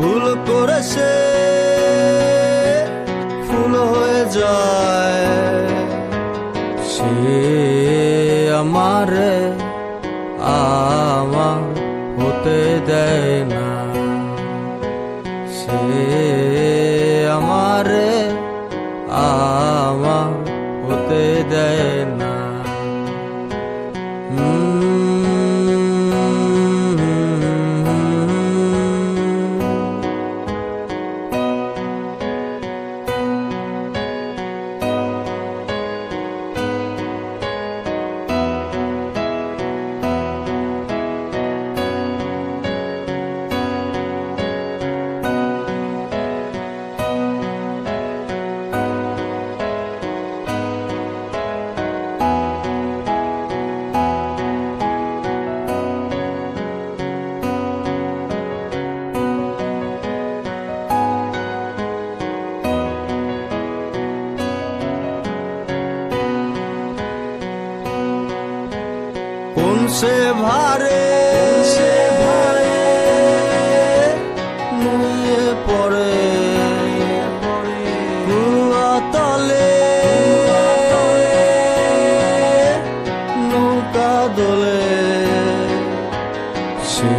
ভুল করেছে ফুল হয়ে যায়। সে আমার আমার হতে দেয় না। সে আমার আমার হতে দেয় না। সে ভারে সে ভারে নুয়ে পড়ে। তলে নৌকা দোলে। সে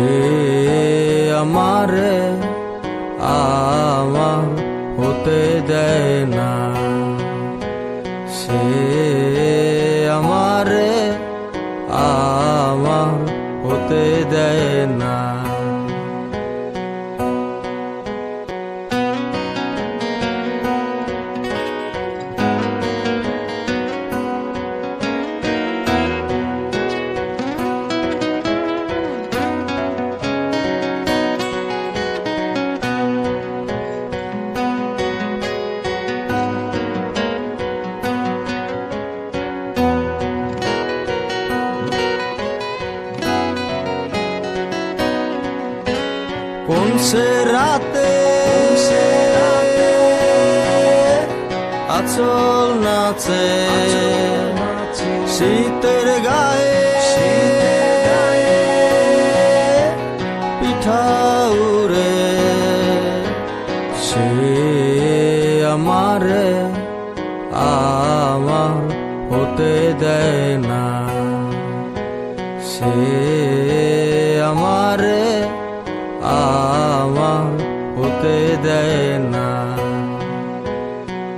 আমারে আমার হতে দেয় না। সে কোন সে রাতে আচল নাচে শীতের গায়ে পিঠা উড়ে। সে আমারে, আমার হতে দেয় না। সে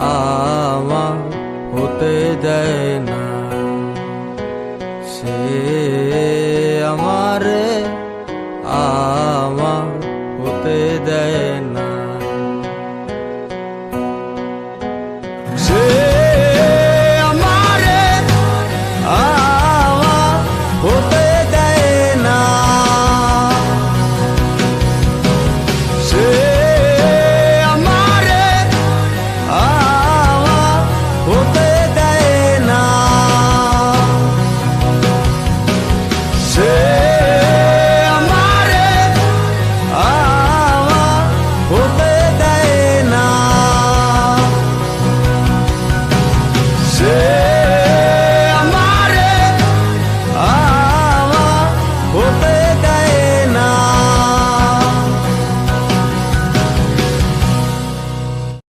আমার হতে দেয় না। সে আমারে আমার